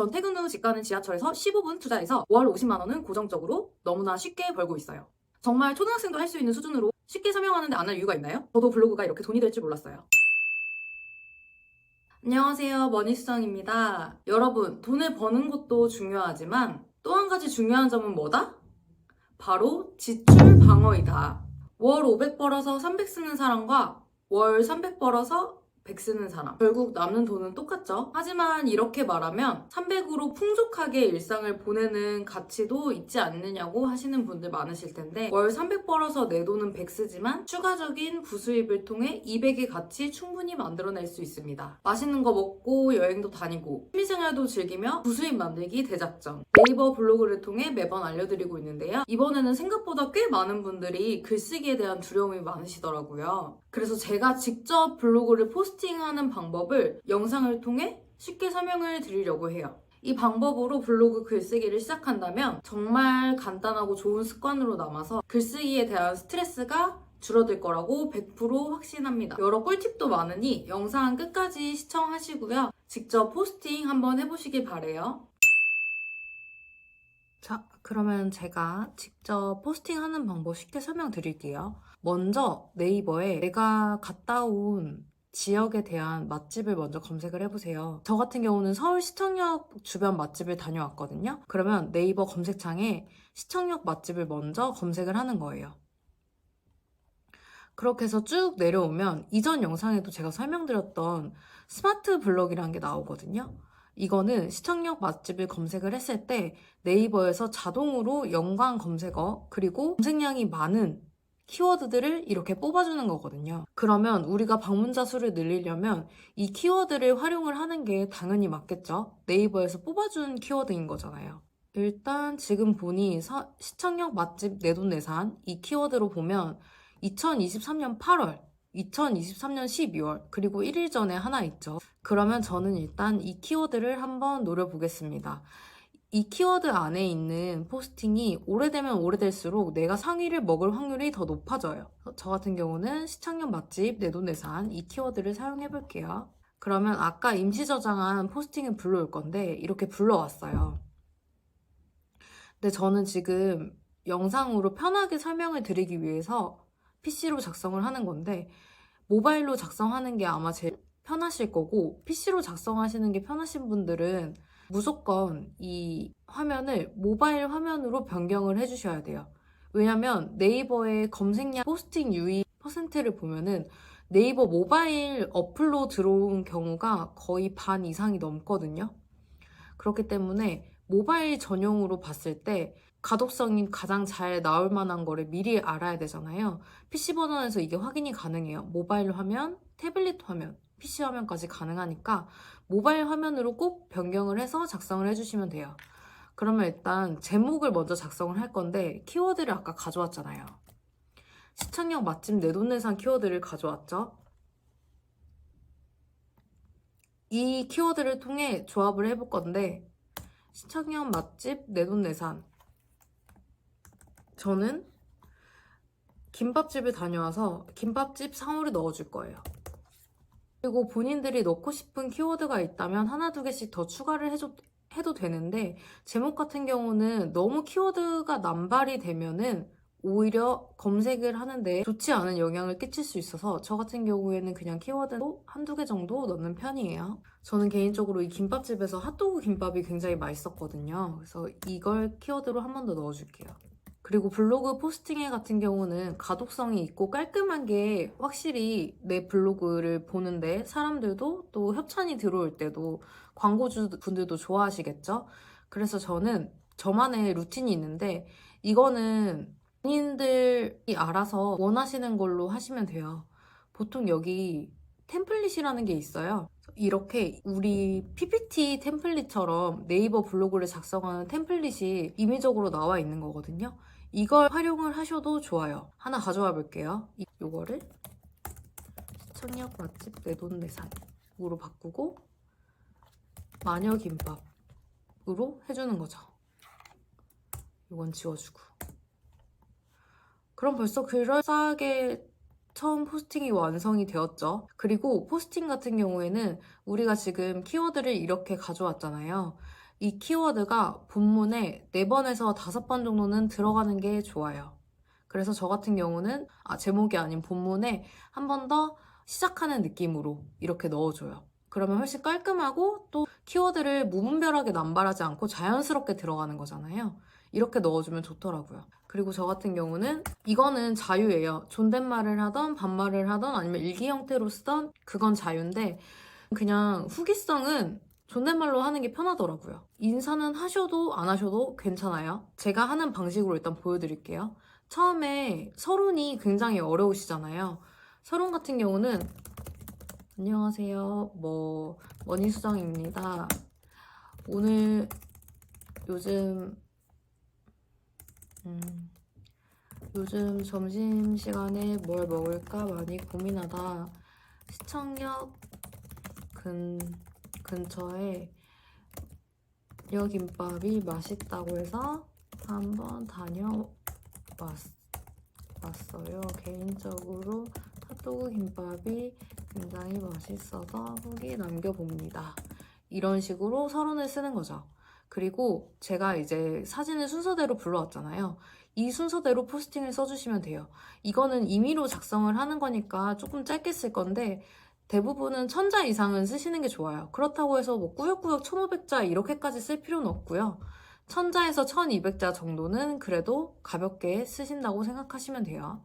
전 퇴근 후 집 가는 지하철에서 15분 투자해서 월 50만 원은 고정적으로 너무나 쉽게 벌고 있어요. 정말 초등학생도 할 수 있는 수준으로 쉽게 설명하는데 안 할 이유가 있나요? 저도 블로그가 이렇게 돈이 될 줄 몰랐어요. 안녕하세요. 머니수정입니다. 여러분, 돈을 버는 것도 중요하지만 또 한 가지 중요한 점은 뭐다? 바로 지출 방어이다. 월 500 벌어서 300 쓰는 사람과 월 300 벌어서 100 쓰는 사람. 결국 남는 돈은 똑같죠. 하지만 이렇게 말하면 300으로 풍족하게 일상을 보내는 가치도 있지 않느냐고 하시는 분들 많으실 텐데 월 300 벌어서 내 돈은 100 쓰지만 추가적인 부수입을 통해 200의 가치 충분히 만들어낼 수 있습니다. 맛있는 거 먹고 여행도 다니고 취미생활도 즐기며 부수입 만들기 대작전 네이버 블로그를 통해 매번 알려드리고 있는데요. 이번에는 생각보다 꽤 많은 분들이 글쓰기에 대한 두려움이 많으시더라고요. 그래서 제가 직접 블로그를 포스팅하는 방법을 영상을 통해 쉽게 설명을 드리려고 해요. 이 방법으로 블로그 글쓰기를 시작한다면 정말 간단하고 좋은 습관으로 남아서 글쓰기에 대한 스트레스가 줄어들 거라고 100% 확신합니다. 여러 꿀팁도 많으니 영상 끝까지 시청하시고요. 직접 포스팅 한번 해보시길 바래요. 자, 그러면 제가 직접 포스팅하는 방법 쉽게 설명드릴게요. 먼저 네이버에 내가 갔다 온 지역에 대한 맛집을 먼저 검색을 해보세요. 저 같은 경우는 서울 시청역 주변 맛집을 다녀왔거든요. 그러면 네이버 검색창에 시청역 맛집을 먼저 검색을 하는 거예요. 그렇게 해서 쭉 내려오면 이전 영상에도 제가 설명드렸던 스마트 블럭이라는 게 나오거든요. 이거는 시청역 맛집을 검색을 했을 때 네이버에서 자동으로 연관 검색어 그리고 검색량이 많은 키워드들을 이렇게 뽑아주는 거거든요. 그러면 우리가 방문자 수를 늘리려면 이 키워드를 활용을 하는 게 당연히 맞겠죠? 네이버에서 뽑아준 키워드인 거잖아요. 일단 지금 보니 서- 시청역 맛집 내돈내산 이 키워드로 보면 2023년 8월, 2023년 12월, 그리고 1일 전에 하나 있죠. 그러면 저는 일단 이 키워드를 한번 노려보겠습니다. 이 키워드 안에 있는 포스팅이 오래되면 오래될수록 내가 상위를 먹을 확률이 더 높아져요. 저 같은 경우는 시청역 맛집 내돈내산 이 키워드를 사용해 볼게요. 그러면 아까 임시 저장한 포스팅을 불러올 건데 이렇게 불러왔어요. 근데 저는 지금 영상으로 편하게 설명을 드리기 위해서 PC로 작성을 하는 건데 모바일로 작성하는 게 아마 제일 편하실 거고 PC로 작성하시는 게 편하신 분들은 무조건 이 화면을 모바일 화면으로 변경을 해주셔야 돼요. 왜냐면 네이버의 검색량 포스팅 유의 퍼센트를 보면은 네이버 모바일 어플로 들어온 경우가 거의 반 이상이 넘거든요. 그렇기 때문에 모바일 전용으로 봤을 때 가독성이 가장 잘 나올 만한 거를 미리 알아야 되잖아요. PC 버전에서 이게 확인이 가능해요. 모바일 화면, 태블릿 화면, PC 화면까지 가능하니까 모바일 화면으로 꼭 변경을 해서 작성을 해주시면 돼요. 그러면 일단 제목을 먼저 작성을 할 건데 키워드를 아까 가져왔잖아요. 시청역 맛집 내돈내산 키워드를 가져왔죠. 이 키워드를 통해 조합을 해볼 건데 시청역 맛집 내돈내산 저는 김밥집을 다녀와서 김밥집 상호를 넣어줄 거예요. 그리고 본인들이 넣고 싶은 키워드가 있다면 하나 두 개씩 더 추가를 해줘, 해도 되는데 제목 같은 경우는 너무 키워드가 남발이 되면은 오히려 검색을 하는데 좋지 않은 영향을 끼칠 수 있어서 저 같은 경우에는 그냥 키워드로 한두 개 정도 넣는 편이에요. 저는 개인적으로 이 김밥집에서 핫도그 김밥이 굉장히 맛있었거든요. 그래서 이걸 키워드로 한 번 더 넣어줄게요. 그리고 블로그 포스팅에 같은 경우는 가독성이 있고 깔끔한 게 확실히 내 블로그를 보는데 사람들도 또 협찬이 들어올 때도 광고주 분들도 좋아하시겠죠? 그래서 저는 저만의 루틴이 있는데 이거는 본인들이 알아서 원하시는 걸로 하시면 돼요. 보통 여기 템플릿이라는 게 있어요. 이렇게 우리 PPT 템플릿처럼 네이버 블로그를 작성하는 템플릿이 임의적으로 나와 있는 거거든요. 이걸 활용을 하셔도 좋아요. 하나 가져와 볼게요. 이- 요거를 시청역 맛집 내돈내산으로 바꾸고 마녀김밥으로 해주는 거죠. 이건 지워주고. 그럼 벌써 그럴싸하게 처음 포스팅이 완성이 되었죠. 그리고 포스팅 같은 경우에는 우리가 지금 키워드를 이렇게 가져왔잖아요. 이 키워드가 본문에 4번에서 5번 정도는 들어가는 게 좋아요. 그래서 저 같은 경우는 아, 제목이 아닌 본문에 한 번 더 시작하는 느낌으로 이렇게 넣어줘요. 그러면 훨씬 깔끔하고 또 키워드를 무분별하게 남발하지 않고 자연스럽게 들어가는 거잖아요. 이렇게 넣어주면 좋더라고요. 그리고 저 같은 경우는 이거는 자유예요. 존댓말을 하던 반말을 하던 아니면 일기 형태로 쓰던 그건 자유인데 그냥 후기성은 존댓말로 하는 게 편하더라고요. 인사는 하셔도 안 하셔도 괜찮아요. 제가 하는 방식으로 일단 보여드릴게요. 처음에 서론이 굉장히 어려우시잖아요. 서론 같은 경우는 안녕하세요. 뭐 머니수정입니다. 오늘 요즘 음, 요즘 점심 시간에 뭘 먹을까 많이 고민하다 시청역 근 근처에 려김밥이 맛있다고 해서 한번 다녀왔, 왔어요. 개인적으로 핫도그 김밥이 굉장히 맛있어서 후기 남겨봅니다. 이런 식으로 서론을 쓰는 거죠. 그리고 제가 이제 사진을 순서대로 불러왔잖아요. 이 순서대로 포스팅을 써주시면 돼요. 이거는 임의로 작성을 하는 거니까 조금 짧게 쓸 건데 대부분은 1000자 이상은 쓰시는 게 좋아요. 그렇다고 해서 뭐 꾸역꾸역 1500자 이렇게까지 쓸 필요는 없고요. 1000자에서 1200자 정도는 그래도 가볍게 쓰신다고 생각하시면 돼요.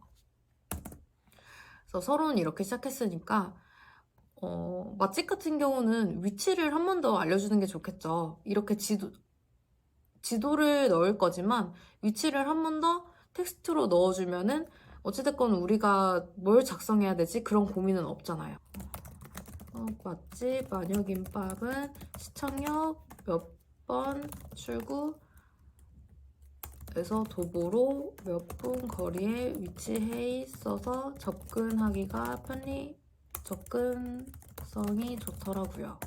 그래서 서론은 이렇게 시작했으니까 어, 맛집 같은 경우는 위치를 한 번 더 알려주는 게 좋겠죠. 이렇게 지도, 지도를 넣을 거지만 위치를 한 번 더 텍스트로 넣어주면은 어찌됐건 우리가 뭘 작성해야 되지? 그런 고민은 없잖아요. 어, 맛집 마녀김밥은 시청역 몇 번 출구에서 도보로 몇 분 거리에 위치해 있어서 접근하기가 편리 접근성이 좋더라고요.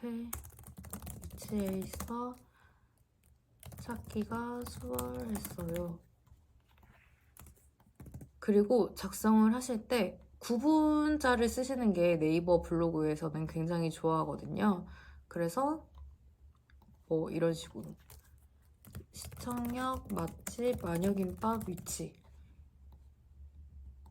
앞에 위치해 있어 찾기가 수월했어요. 그리고 작성을 하실 때 구분자를 쓰시는 게 네이버 블로그에서는 굉장히 좋아하거든요. 그래서 뭐 이런 식으로 시청역 맛집 마녀김밥 위치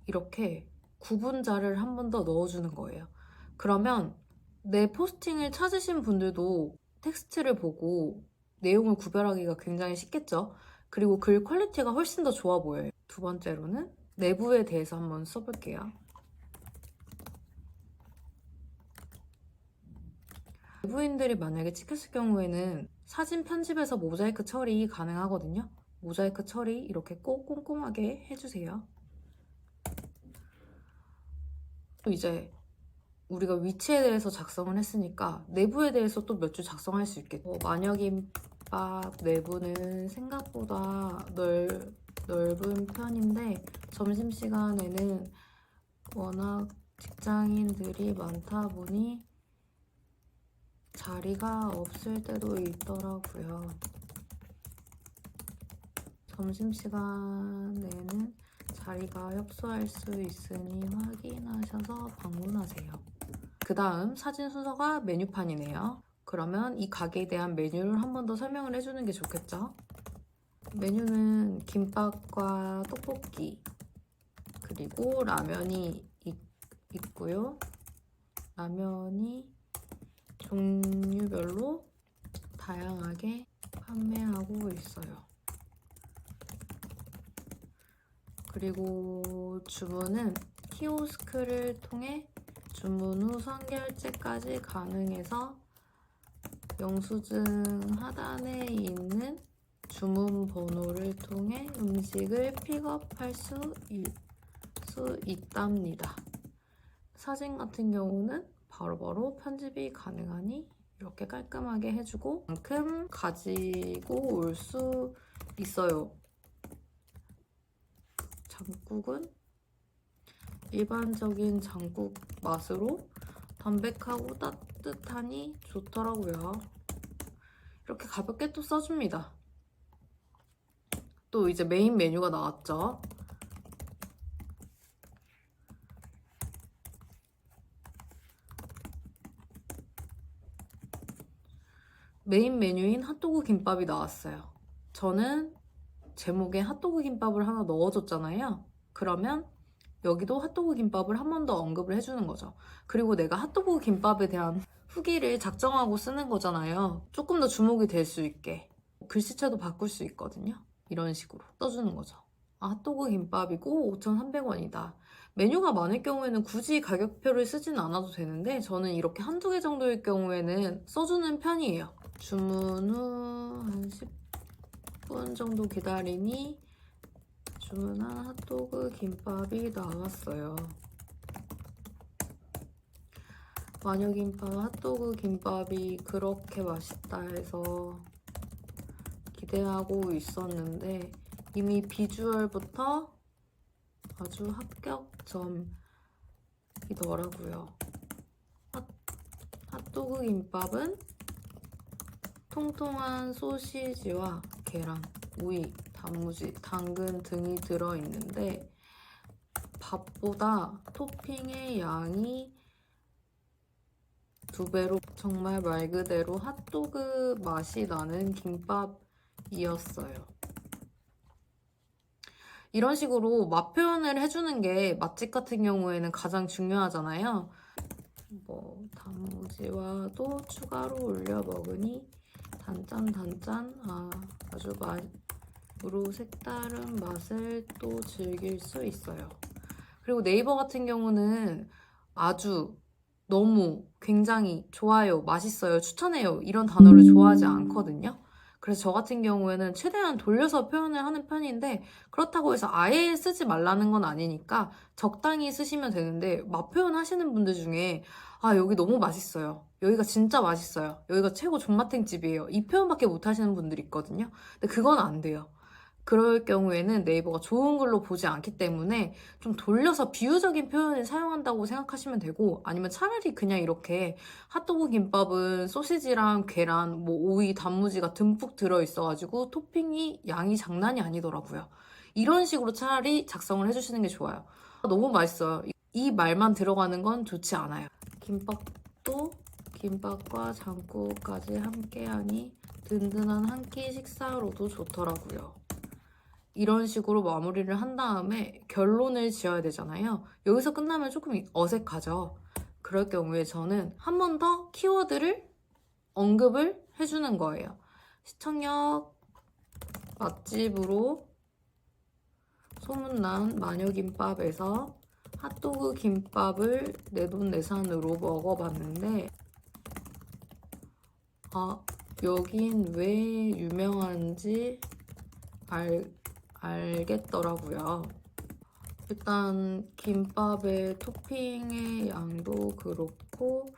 이렇게 구분자를 한 번 더 넣어주는 거예요. 그러면 내 포스팅을 찾으신 분들도 텍스트를 보고 내용을 구별하기가 굉장히 쉽겠죠? 그리고 글 퀄리티가 훨씬 더 좋아 보여요. 두 번째로는 내부에 대해서 한번 써볼게요. 외부인들이 만약에 찍혔을 경우에는 사진 편집에서 모자이크 처리 가능하거든요. 모자이크 처리 이렇게 꼭 꼼꼼하게 해주세요. 또 이제 우리가 위치에 대해서 작성을 했으니까 내부에 대해서 또 몇 줄 작성할 수 있겠죠. 어, 마녀김밥 내부는 생각보다 넓, 넓은 편인데 점심시간에는 워낙 직장인들이 많다 보니 자리가 없을 때도 있더라고요. 점심시간에는 자리가 협소할 수 있으니 확인하셔서 방문하세요. 그 다음 사진 순서가 메뉴판이네요. 그러면 이 가게에 대한 메뉴를 한 번 더 설명을 해주는 게 좋겠죠? 메뉴는 김밥과 떡볶이 그리고 라면이 있, 있고요. 라면이 종류별로 다양하게 판매하고 있어요. 그리고 주문은 키오스크를 통해 주문 후 선결제까지 가능해서 영수증 하단에 있는 주문 번호를 통해 음식을 픽업할 수, 있, 수 있답니다. 사진 같은 경우는 바로바로 편집이 가능하니 이렇게 깔끔하게 해주고 만큼 가지고 올 수 있어요. 장국은 일반적인 장국 맛으로 담백하고 따뜻하니 좋더라고요. 이렇게 가볍게 또 써줍니다. 또 이제 메인 메뉴가 나왔죠. 메인 메뉴인 핫도그 김밥이 나왔어요. 저는 제목에 핫도그 김밥을 하나 넣어줬잖아요. 그러면 여기도 핫도그 김밥을 한 번 더 언급을 해주는 거죠. 그리고 내가 핫도그 김밥에 대한 후기를 작정하고 쓰는 거잖아요. 조금 더 주목이 될 수 있게. 글씨체도 바꿀 수 있거든요. 이런 식으로 써주는 거죠. 아, 핫도그 김밥이고 5,300원이다. 메뉴가 많을 경우에는 굳이 가격표를 쓰진 않아도 되는데 저는 이렇게 한두 개 정도일 경우에는 써주는 편이에요. 주문 후 한 10분 정도 기다리니 주문한 핫도그 김밥이 나왔어요. 마녀김밥, 핫도그 김밥이 그렇게 맛있다 해서 기대하고 있었는데 이미 비주얼부터 아주 합격점이더라고요. 핫, 핫도그 김밥은 통통한 소시지와 계란, 우유, 단무지, 당근 등이 들어있는데 밥보다 토핑의 양이 두 배로 정말 말 그대로 핫도그 맛이 나는 김밥이었어요. 이런 식으로 맛 표현을 해주는 게 맛집 같은 경우에는 가장 중요하잖아요. 뭐 단무지와도 추가로 올려 먹으니 단짠 단짠 아 아주 맛으로 색다른 맛을 또 즐길 수 있어요. 그리고 네이버 같은 경우는 아주 너무 굉장히 좋아요, 맛있어요, 추천해요 이런 단어를 좋아하지 않거든요. 그래서 저 같은 경우에는 최대한 돌려서 표현을 하는 편인데 그렇다고 해서 아예 쓰지 말라는 건 아니니까 적당히 쓰시면 되는데 맛 표현하시는 분들 중에 아 여기 너무 맛있어요. 여기가 진짜 맛있어요. 여기가 최고 존맛탱집이에요. 이 표현밖에 못 하시는 분들이 있거든요. 근데 그건 안 돼요. 그럴 경우에는 네이버가 좋은 글로 보지 않기 때문에 좀 돌려서 비유적인 표현을 사용한다고 생각하시면 되고 아니면 차라리 그냥 이렇게 핫도그 김밥은 소시지랑 계란, 뭐 오이, 단무지가 듬뿍 들어있어가지고 토핑이 양이 장난이 아니더라고요. 이런 식으로 차라리 작성을 해주시는 게 좋아요. 너무 맛있어요. 이 말만 들어가는 건 좋지 않아요. 김밥도 김밥과 장국까지 함께하니 든든한 한 끼 식사로도 좋더라고요. 이런 식으로 마무리를 한 다음에 결론을 지어야 되잖아요. 여기서 끝나면 조금 어색하죠. 그럴 경우에 저는 한 번 더 키워드를 언급을 해주는 거예요. 시청역 맛집으로 소문난 마녀김밥에서 핫도그 김밥을 내돈내산으로 먹어봤는데 아 여긴 왜 유명한지 알, 알겠더라고요. 일단 김밥의 토핑의 양도 그렇고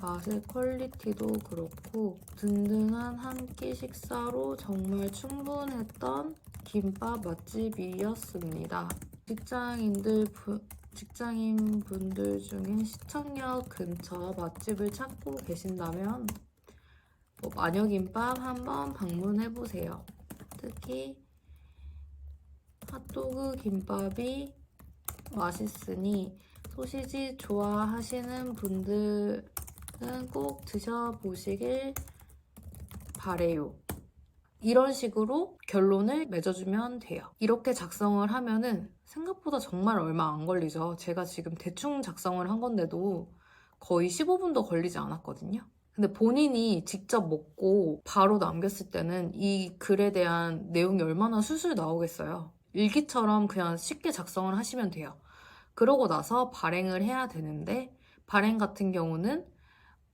맛의 퀄리티도 그렇고 든든한 한 끼 식사로 정말 충분했던 김밥 맛집이었습니다. 직장인들 부, 직장인 분들 중에 시청역 근처 맛집을 찾고 계신다면 뭐 마녀김밥 한번 방문해 보세요. 특히 핫도그 김밥이 맛있으니 소시지 좋아하시는 분들은 꼭 드셔보시길 바래요. 이런 식으로 결론을 맺어주면 돼요. 이렇게 작성을 하면은 생각보다 정말 얼마 안 걸리죠. 제가 지금 대충 작성을 한 건데도 거의 15분도 걸리지 않았거든요. 근데 본인이 직접 먹고 바로 남겼을 때는 이 글에 대한 내용이 얼마나 술술 나오겠어요. 일기처럼 그냥 쉽게 작성을 하시면 돼요. 그러고 나서 발행을 해야 되는데 발행 같은 경우는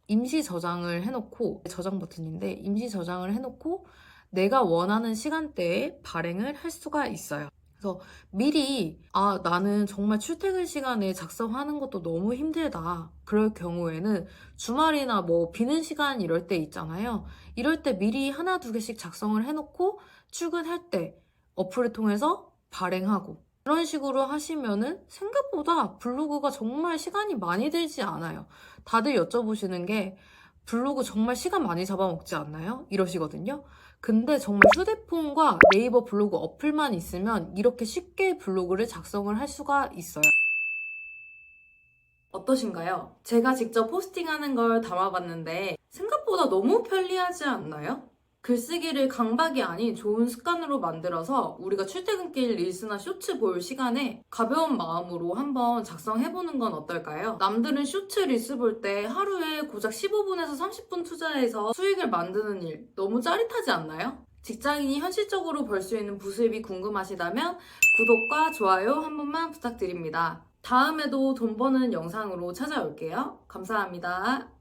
임시 저장을 해놓고 저장 버튼인데 임시 저장을 해놓고 내가 원하는 시간대에 발행을 할 수가 있어요. 그래서 미리 아 나는 정말 출퇴근 시간에 작성하는 것도 너무 힘들다. 그럴 경우에는 주말이나 뭐 비는 시간 이럴 때 있잖아요. 이럴 때 미리 하나 두 개씩 작성을 해놓고 출근할 때 어플을 통해서 발행하고 그런 식으로 하시면은 생각보다 블로그가 정말 시간이 많이 들지 않아요. 다들 여쭤보시는 게 블로그 정말 시간 많이 잡아먹지 않나요? 이러시거든요. 근데 정말 휴대폰과 네이버 블로그 어플만 있으면 이렇게 쉽게 블로그를 작성을 할 수가 있어요. 어떠신가요? 제가 직접 포스팅하는 걸 담아봤는데 생각보다 너무 편리하지 않나요? 글쓰기를 강박이 아닌 좋은 습관으로 만들어서 우리가 출퇴근길 릴스나 쇼츠 볼 시간에 가벼운 마음으로 한번 작성해보는 건 어떨까요? 남들은 쇼츠 릴스 볼 때 하루에 고작 15분에서 30분 투자해서 수익을 만드는 일 너무 짜릿하지 않나요? 직장인이 현실적으로 벌 수 있는 부수입이 궁금하시다면 구독과 좋아요 한 번만 부탁드립니다. 다음에도 돈 버는 영상으로 찾아올게요. 감사합니다.